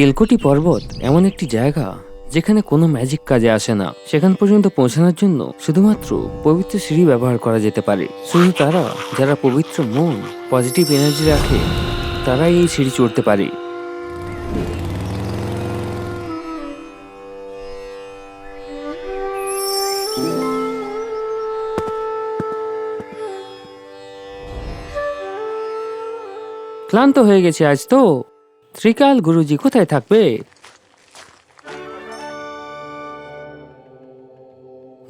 কেলকোটি পর্বত এমন একটি জায়গা যেখানে কোনো ম্যাজিক কাজে আসে না। সেখান পর্যন্ত পৌঁছানোর জন্য শুধুমাত্র পবিত্র সিঁড়ি ব্যবহার করা যেতে পারে। শুধু তারা, যারা পবিত্র মন পজিটিভ এনার্জি রাখে, তারাই এই সিঁড়ি চড়তে পারে। ক্লান্ত হয়ে গেছে আজ তো। ত্রিকাল গুরুজি কোথায় থাকবে?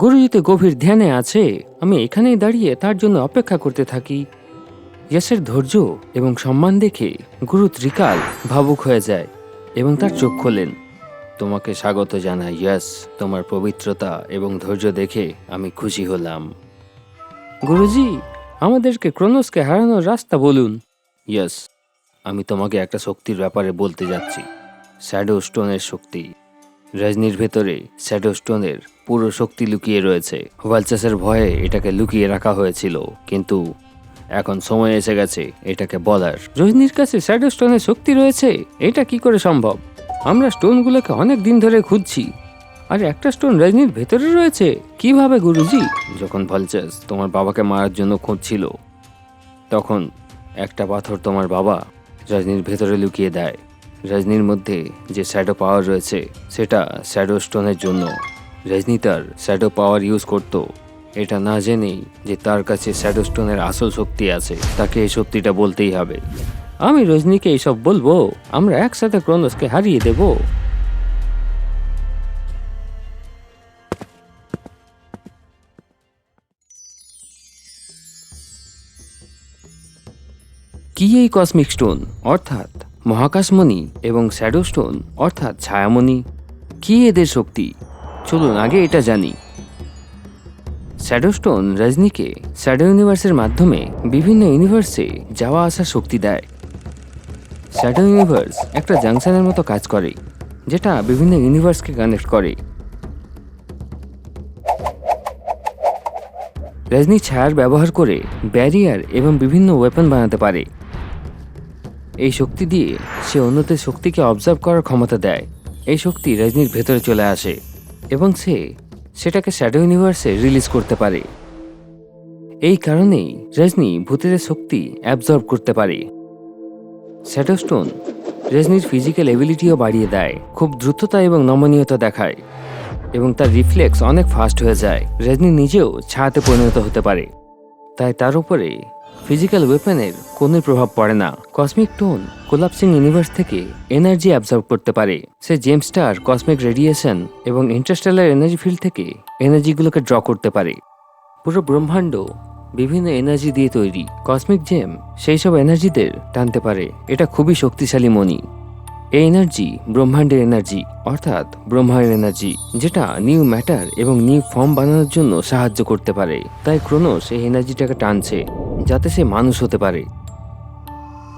গুরুজিতে গভীর ধ্যানে আছে, আমি এখানেই দাঁড়িয়ে তার জন্য অপেক্ষা করতে থাকি। যশের ধৈর্য এবং সম্মান দেখে গুরু ত্রিকাল ভাবুক হয়ে যায় এবং তার চোখ খোলেন। তোমাকে স্বাগত জানাই ইয়াস তোমার পবিত্রতা এবং ধৈর্য দেখে আমি খুশি হলাম। গুরুজি, আমাদেরকে ক্রোনোসকে হারানোর রাস্তা বলুন। ইয়েস আমি তোমাকে একটা শক্তির ব্যাপারে বলতে যাচ্ছি। শ্যাডো স্টোনের শক্তি। রজনীর ভেতরে শ্যাডো স্টোনের পুরো শক্তি লুকিয়ে রয়েছে। ওয়ালচাসের ভয়ে এটাকে লুকিয়ে রাখা হয়েছিল, কিন্তু এখন সময় এসে গেছে এটাকে বলার। রজনীর কাছে শ্যাডো স্টোনের শক্তি রয়েছে? এটা কি করে সম্ভব? আমরা স্টোনগুলোকে অনেক দিন ধরে খুঁজছি। আর একটা স্টোন রজনীর ভেতরে রয়েছে? কীভাবে, গুরুজি? যখন ভলচাস তোমার বাবাকে মারার জন্য খুঁজছিল, তখন একটা পাথর তোমার বাবা রজনীর ভেতরে লুকিয়ে দেয়। রজনীর মধ্যে যে শ্যাডো পাওয়ার রয়েছে, সেটা শ্যাডো স্টোনের জন্য। রজনী তার শ্যাডো পাওয়ার ইউজ করত। এটা না জেনেই যে তার কাছে শ্যাডো স্টোনের আসল শক্তি আছে, তাকে এই শক্তিটা বলতেই হবে। আমি রজনীকে এইসব বলব, আমরা একসাথে ক্রোনোসকে হারিয়ে দেব। কি এই কসমিক স্টোন অর্থাৎ মহাকাশমণি এবং শ্যাডো স্টোন অর্থাৎ ছায়ামণি। কি এদের শক্তি? চলুন আগে এটা জানি। শ্যাডো স্টোন রজনীকে শ্যাডো ইউনিভার্সের মাধ্যমে বিভিন্ন ইউনিভার্সে যাওয়া আসার শক্তি দেয়। শ্যাডো ইউনিভার্স একটা জাংশনের মতো কাজ করে, যেটা বিভিন্ন ইউনিভার্সকে কানেক্ট করে। রজনী ছায়ার ব্যবহার করে ব্যারিয়ার এবং বিভিন্ন ওয়েপন বানাতে পারে। এই শক্তি দিয়ে সে অন্যদের শক্তিকে অবজার্ভ করার ক্ষমতা দেয়। এই শক্তি রজনীর ভেতরে চলে আসে এবং সে সেটাকে শ্যাডো ইউনিভার্সে রিলিজ করতে পারে। এই কারণেই রজনী ভূতের শক্তি অ্যাবজর্ব করতে পারে। শ্যাডো স্টোন রজনীর ফিজিক্যাল এবিলিটিও বাড়িয়ে দেয়, খুব দ্রুততা এবং নমনীয়তা দেখায় এবং তার রিফ্লেক্স অনেক ফাস্ট হয়ে যায়। রজনী নিজেও ছায়াতে পরিণত হতে পারে। তাই তার উপরে ফিজিক্যাল ওয়েপেনের কোনো প্রভাব পড়ে না। কসমিক টোন কোলাপসিং ইউনিভার্স থেকে এনার্জি অ্যাবজর্ব করতে পারে। সে জেমস্টার কসমিক রেডিয়েশন এবং ইন্টারস্টেলার এনার্জি ফিল্ড থেকে এনার্জিগুলোকে ড্র করতে পারে। পুরো ব্রহ্মাণ্ড বিভিন্ন এনার্জি দিয়ে তৈরি। কসমিক জেম সেই সব এনার্জিদের টানতে পারে। এটা খুবই শক্তিশালী মণি। এই এনার্জি ব্রহ্মাণ্ডের এনার্জি অর্থাৎ ব্রহ্মার এনার্জি যেটা নিউ ম্যাটার এবং নিউ ফর্ম বানানোর জন্য সাহায্য করতে পারে। তাই ক্রোনোস এই এনার্জিটাকে টানছে, যাতে সে মানুষ হতে পারে।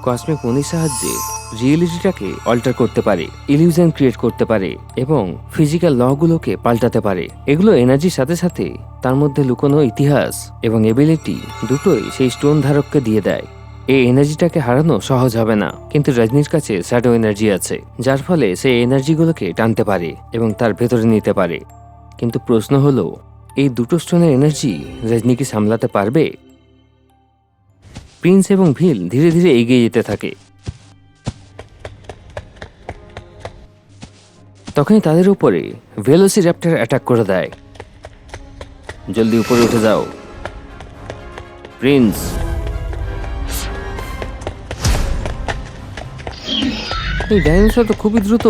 কসমিক মনির সাহায্যে রিয়েলিটিটাকে অল্টার করতে পারে ইলিউশন ক্রিয়েট করতে পারে, এবং ফিজিক্যাল লগুলোকে পাল্টাতে পারে। এগুলো এনার্জির সাথে সাথে তার মধ্যে লুকোনো ইতিহাস এবং এবিলিটি দুটোই সেই স্টোন ধারককে দিয়ে দেয়। এই এনার্জিটাকে হারানো সহজ হবে না। কিন্তু রজনীর কাছে শ্যাডো এনার্জি আছে, যার ফলে সে এনার্জিগুলোকে টানতে পারে এবং তার ভেতরে নিতে পারে। কিন্তু প্রশ্ন হলো, এই দুটো স্টোনের এনার্জি রজনী কি সামলাতে পারবে? প্রিন্স এবং ভিল ধীরে ধীরে এগিয়ে যেতে থাকে। তখনই তাদের উপরে ভেলোসি র্যাপ্টার অ্যাটাক করে দেয়। জলদি উপরে উঠে যাও। প্রিন্স এই ডাইনোসর তো খুবই দ্রুত।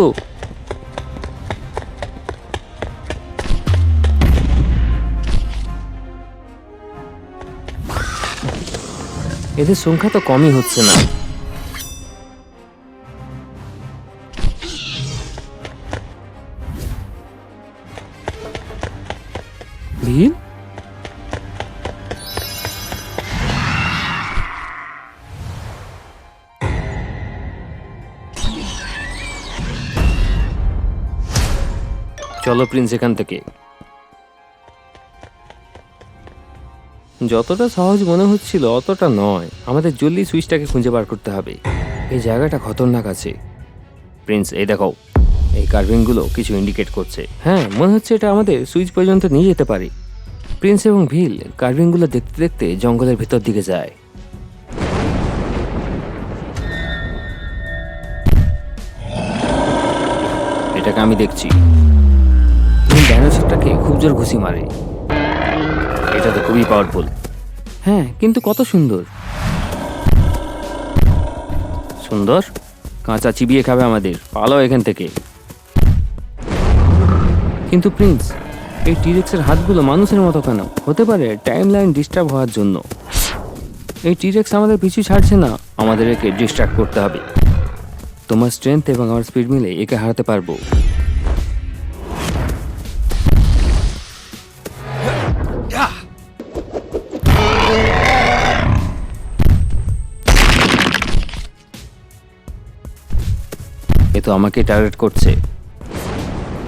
এদের সংখ্যা তো কমই হচ্ছে না। চলো প্রিন্স এখান থেকে। যতটা সহজ মনে হচ্ছিল অতটা নয়। আমাদের জলদি সুইচটাকে খুঁজে বার করতে হবে। এই জায়গাটা খতরনাক আছে। প্রিন্স, এই দেখো। এই কার্ভিংগুলো কিছু ইন্ডিকেট করছে। হ্যাঁ মনে হচ্ছে এটা আমাদের সুইচ পর্যন্ত নিয়ে যেতে পারি। প্রিন্স এবং ভিল কার্ভিংগুলো দেখতে দেখতে জঙ্গলের ভেতর দিকে যায়। এটাকে আমি দেখছি। ডাইনোসরটাকে খুব জোর ঘুষি মারে। এটা তো খুবই পাওয়ারফুল হ্যাঁ কিন্তু কত সুন্দর। সুন্দর? কাঁচা চিবিয়ে খাবে আমাদের। পালাও এখান থেকে। কিন্তু প্রিন্স এই টিরেক্সের হাতগুলো মানুষের মতো কেন? হতে পারে টাইম লাইন ডিস্টার্ব হওয়ার জন্য। এই টিরেক্স আমাদের পিছু ছাড়ছে না। আমাদের একে ডিস্ট্র্যাক্ট করতে হবে। তোমার স্ট্রেংথ এবং আমার স্পিড মিলে একে হারাতে পারব। এ তো আমাকে টার্গেট করছে।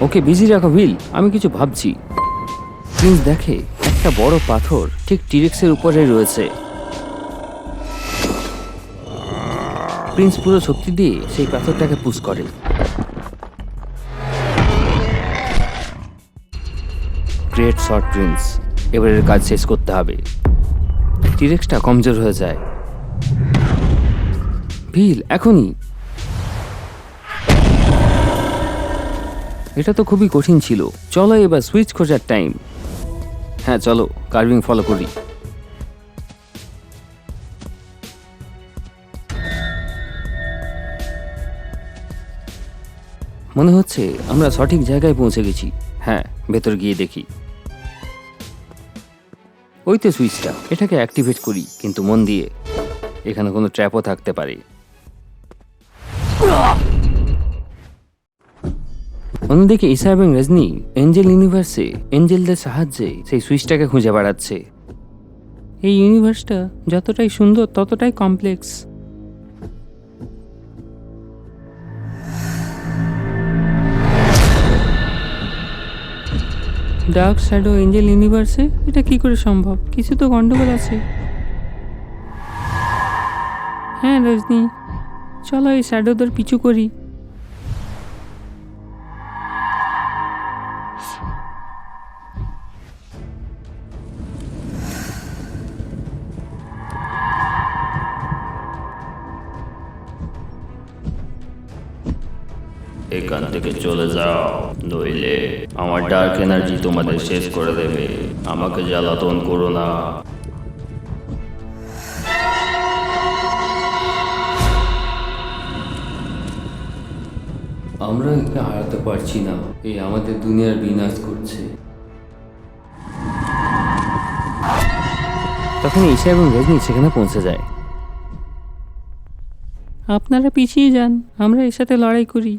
ওকে বিজি রাখো উইল আমি কিছু ভাবছি। প্রিন্স দেখে, একটা বড় পাথর ঠিক টিরেক্সের উপরে রয়েছে। প্রিন্স পুরো শক্তি দিয়ে সেই পাথরটাকে পুশ করে। গ্রেট শর্ট প্রিন্স এবারের কাজ শেষ করতে হবে। টিরেক্সটা কমজোর হয়ে যায়। ভিল, এখনই। এটা তো খুবই কঠিন ছিল। চলো এবার সুইচ খোঁজার টাইম হ্যাঁ চলো কার্ভিং ফলো করি। মনে হচ্ছে আমরা সঠিক জায়গায় পৌঁছে গেছি। হ্যাঁ ভেতর গিয়ে দেখি। ওই তো সুইচটা এটাকে অ্যাক্টিভেট করি, কিন্তু মন দিয়ে। এখানে কোনো ট্র্যাপও থাকতে পারে। অন্যদিকে ঈশা এবং রজনী এঞ্জেল ইউনিভার্সে এঞ্জেলদের সাহায্যে সেই সুইচটাকে খুঁজে বেড়াচ্ছে। এই ইউনিভার্সটা যতটাই সুন্দর, ততটাই কমপ্লেক্স। ডার্ক শ্যাডো এঞ্জেল ইউনিভার্সে এটা কি করে সম্ভব? কিছু তো গন্ডগোল আছে। হ্যাঁ রজনী, চলো এই শ্যাডোদের পিছু করি। এখান থেকে চলে যাও। নইলে আমার ডার্ক এনার্জি তোমাদের শেষ করে দেবে। আমাকে জ্বালাতন করো না। আমরা একে হারাতে পারছি না। এই আমাদের দুনিয়ার বিনাশ করছে তখন ঈশা এবং রজনী সেখানে পৌঁছে যায়। আপনারা পিছিয়ে যান। আমরা এর সাথে লড়াই করি।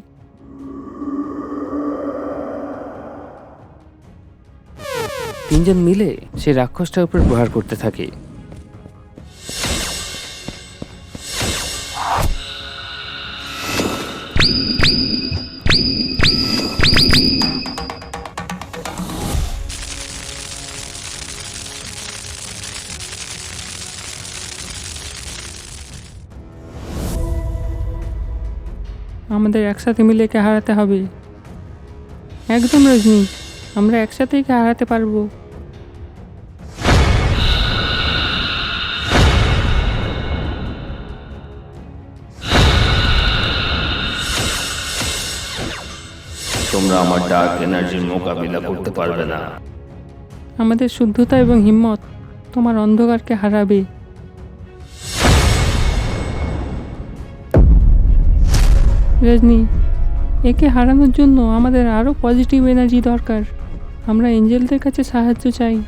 তিনজন মিলে সে রাক্ষসটার উপর প্রহার করতে থাকে। আমাদের একসাথে মিলে একে হারাতে হবে? একদম রজনী। আমরা একসাথে একে হারাতে পারব। তোমরা আমার ডার্ক এনার্জির মোকাবিলা করতে পারবে না। আমাদের শুদ্ধতা এবং হিম্মত তোমার অন্ধকারকে হারাবে। রজনী একে হারানোর জন্য আমাদের আরও পজিটিভ এনার্জি দরকার। আমরা এঞ্জেলদের কাছে সাহায্য চাই।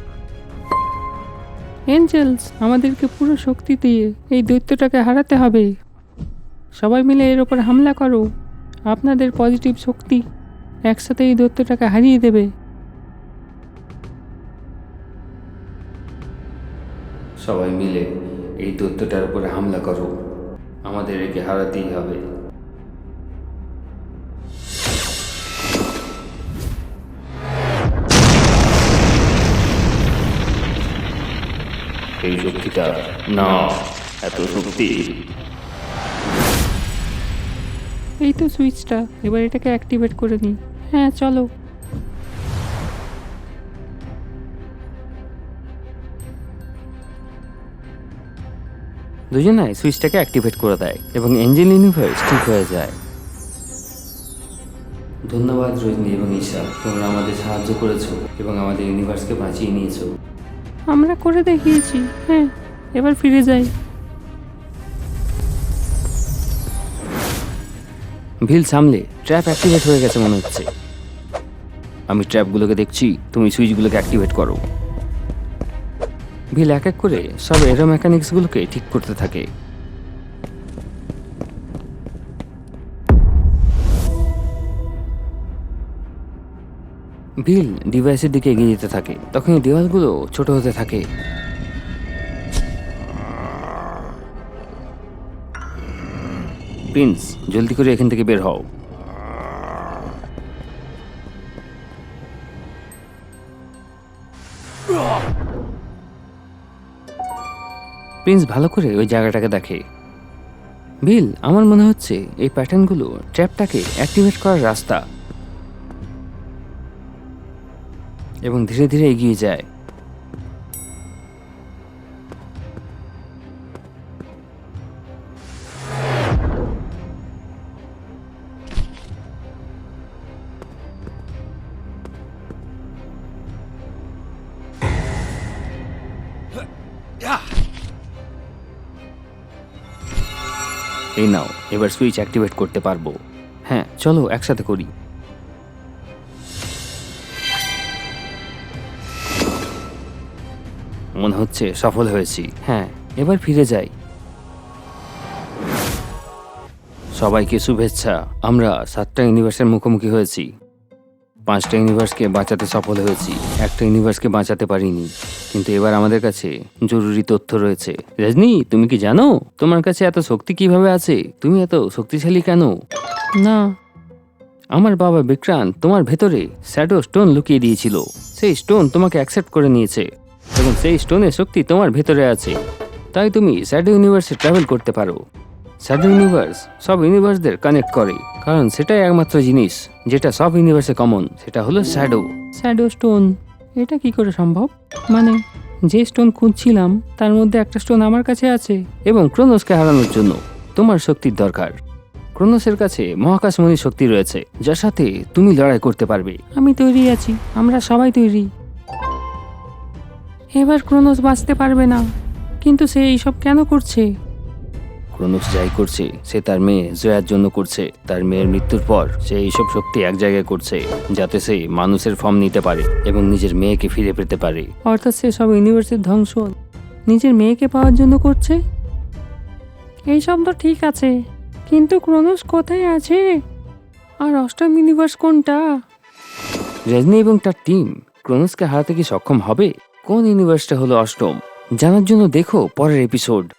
এঞ্জেলস, আমাদেরকে পুরো শক্তি দিয়ে এই দৈত্যটাকে হারাতে হবে। সবাই মিলে এর ওপর হামলা করো। আপনাদের পজিটিভ শক্তি একসাথে এই দৈত্যটাকে হারিয়ে দেবে। সবাই মিলে এই দৈত্যটার উপরে হামলা করো। আমাদের একে হারাতেই হবে। এই শক্তিটা না এত শক্তি এই তো সুইচটা এবার এটাকে অ্যাক্টিভেট করে নিই। হ্যাঁ চলো। দুজনাই সুইচটাকে অ্যাক্টিভেট করে দেয় এবং এঞ্জেল ইউনিভার্স ঠিক হয়ে যায়। ধন্যবাদ রজনী এবং ঈশা তোমরা আমাদের সাহায্য করেছ এবং আমাদের ইউনিভার্সকে বাঁচিয়ে নিয়েছো। আমরা করে দেখিয়েছি হ্যাঁ এবার ফিরে যাই। ভিল সামলে ট্র্যাপ অ্যাক্টিভেট হয়ে গেছে মনে হচ্ছে। আমি ট্র্যাপগুলোকে দেখছি, তুমি সুইচগুলোকে অ্যাক্টিভেট করো। ভিল এক এক করে সব এরো মেকানিক্সগুলোকে ঠিক করতে থাকে। ভিল ডিভাইসের দিকে এগিয়ে যেতে থাকে তখন এই দেওয়ালগুলো ছোট হতে থাকে। প্রিন্স, জলদি করে এখান থেকে বের হও। প্রিন্স ভালো করে ওই জায়গাটাকে দেখে। বিল আমার মনে হচ্ছে এই প্যাটার্নগুলো ট্র্যাপটাকে অ্যাক্টিভেট করার রাস্তা। এবং ধীরে ধীরে এগিয়ে যায়। এই নাও, এবার সুইচ অ্যাক্টিভেট করতে পারব। হ্যাঁ চলো একসাথে করি। মনে হচ্ছে সফল হয়েছি। হ্যাঁ এবার ফিরে যাই। সবাইকে শুভেচ্ছা। আমরা সাতটা ইউনিভার্সের মুখোমুখি হয়েছি। পাঁচটা ইউনিভার্সকে বাঁচাতে সফল হয়েছি। একটা ইউনিভার্সকে বাঁচাতে পারিনি। কিন্তু এবার আমাদের কাছে জরুরি তথ্য রয়েছে। রজনী তুমি কি জানো? তোমার কাছে এত শক্তি কীভাবে আছে? তুমি এত শক্তিশালী কেন? না। আমার বাবা বিক্রান্ত তোমার ভেতরে স্যাডো স্টোন লুকিয়ে দিয়েছিল। সেই স্টোন তোমাকে অ্যাকসেপ্ট করে নিয়েছে। এবং সেই স্টোনের শক্তি তোমার ভেতরে আছে। তাই তুমি শ্যাডো ইউনিভার্সে ট্রাভেল করতে পারো। শ্যাডো ইউনিভার্স সব ইউনিভার্সদের কানেক্ট করে। কারণ সেটাই একমাত্র জিনিস যেটা সব ইউনিভার্সে কমন সেটা হলো শ্যাডো শ্যাডো স্টোন এটা কি করে সম্ভব? মানে যে স্টোন খুঁজছিলাম তার মধ্যে একটা স্টোন আমার কাছে আছে। এবং ক্রোনোসকে হারানোর জন্য তোমার শক্তির দরকার। ক্রোনোসের কাছে মহাকাশমণি শক্তি রয়েছে যার সাথে তুমি লড়াই করতে পারবে। আমি তৈরি আছি আমরা সবাই তৈরি। এবার ক্রোনোস বাঁচতে পারবে না। কিন্তু সে এইসব কেন করছে? ক্রোনোস যাই করছে সে তার মেয়ে জয়ার জন্য করছে। তার মেয়ের মৃত্যুর পর সে এইসব শক্তি এক জায়গায় করছে যাতে সে মানুষের ফর্ম নিতে পারে এবং নিজের মেয়েকে ফিরে পেতে পারে। অর্থাৎ সে সব ইউনিভার্সের ধ্বংস। নিজের মেয়েকে পাওয়ার জন্য করছে? এই তো ঠিক আছে কিন্তু ক্রোনোস কোথায় আছে? আর অষ্টম ইউনিভার্স কোনটা? রজনী এবং তার টিম ক্রোনোসকে হারাতে কি সক্ষম হবে? কোন ইউনিভার্সটা হলো অষ্টম? জানার জন্য দেখো পরের এপিসোড।